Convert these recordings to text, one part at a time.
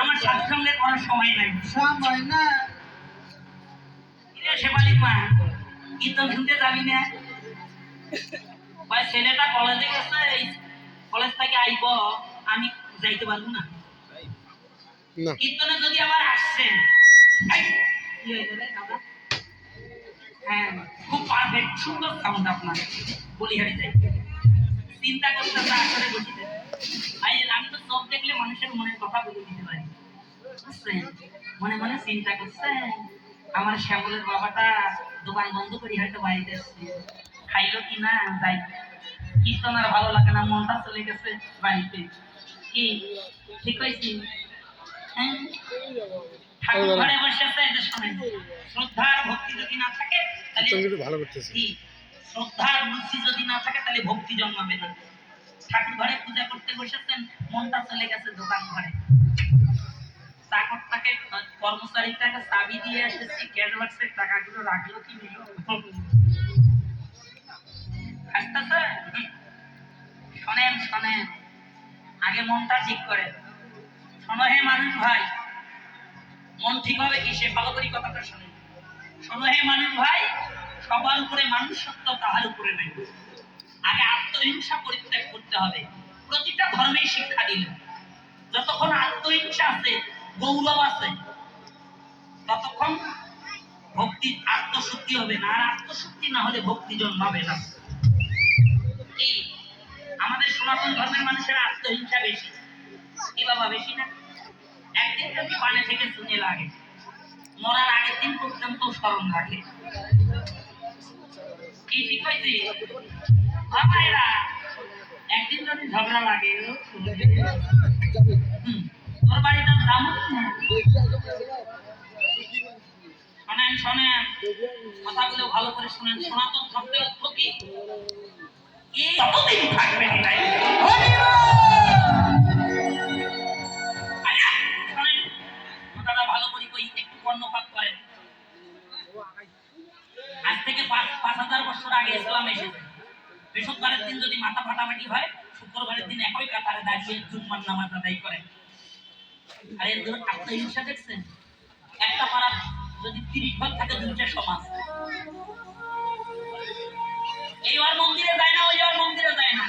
আমার সাধু সঙ্গে করার সময় নাই। সময় না শেফালি মা কীর্তন শুনতে যাবি না। ভাই ছেলেটা কলেজে গেছে কলেজ থেকে আইব আমি যাইতে পারব না। না। কীর্তনে যদি আবার আসছে? হ্যাঁ খুব পারফেক্ট সুন্দর সাউন্ড আপনার। বলিহারি যাই চিন্তা করতে আসলে কথা বলে? মনে মনে চিন্তা আমার শ্যামলের বাবাটা দোকান বন্ধ করে হয়তো বাড়িতে খাইলো কীর্তন আর ভালো লাগে না মনটা চলে গেছে বাড়িতে কি ঠিক হয়েছি হ্যাঁ ঠাকুর ঘরে বসে আছে শ্রদ্ধা আর ভক্তি যদি না থাকে তাহলে শ্রদ্ধা আর যদি না থাকে, তাহলে ভক্তি জন্মাবে না ঠাকুর ঘরে পূজা করতে বসেছেন মনটা চলে গেছে দোকান ঘরে। চাকরটাকে কর্মচারীটাকে চাবি দিয়ে এসেছি টাকাগুলো রাখল কি নিল শোনেন শোনেন। আগে মনটা ঠিক করে শোনো হে মানুষ ভাই, মন ঠিক হবে কি? সে ভালো করি কথাটা শোনে শোনো হে মানুষ ভাই, সবার উপরে মানুষ সত্য তাহার উপরে নেই। আগে আত্মহিংসা পরিত্যাগ করতে হবে। প্রতিটা ধর্মেই শিক্ষা দিল। যতক্ষণ আত্মহিংসা আছে, গৌরব আছে, ততক্ষণ ভক্তি আত্মশক্তি হবে না। আর আত্মশক্তি না হলে ভক্তি জন্মাবে না। আমাদের সনাতন ধর্মের মানুষের আত্মহিংসা বেশি। কি বাবা, বেশি না? একদিন যদি পানে থেকে শুনে লাগে। মরার আগের দিন পর্যন্ত স্মরণ রাখে। কি ঠিক হয়েছে? বাবা একদিন ঝগড়া লাগে তোর বাড়িটা শোনেন কথাগুলো ভালো করে শোনেন। সনাতন ধর্মের অর্থ কি? কতদিন ভালো করে কই, একটু কর্ণপাত করেন। আজ থেকে পাঁচ পাঁচ হাজার বছর আগে ইসলাম এসেছে। বৃহস্পতিবারের দিন যদি মাথা ফাটাফাটি হয়, শুক্রবারের দিন একই কাতারে দাঁড়িয়ে জুম্মার নামাজ আদায় করে। আর এর ধরুন আত্মহিংসা দেখছেন? একটা পাড়া যদি তিরিশ ভাগ থাকে দুটো সমাজ। এই ওর মন্দিরে যায় না, ওই ওর মন্দিরে যায় না।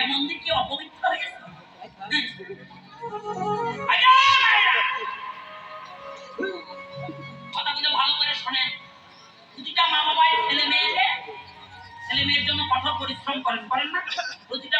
এ মন্দির কি অপবিত্র? ছেলে মেয়ের জন্য কঠোর পরিশ্রম করেন করেন না? প্রতিটা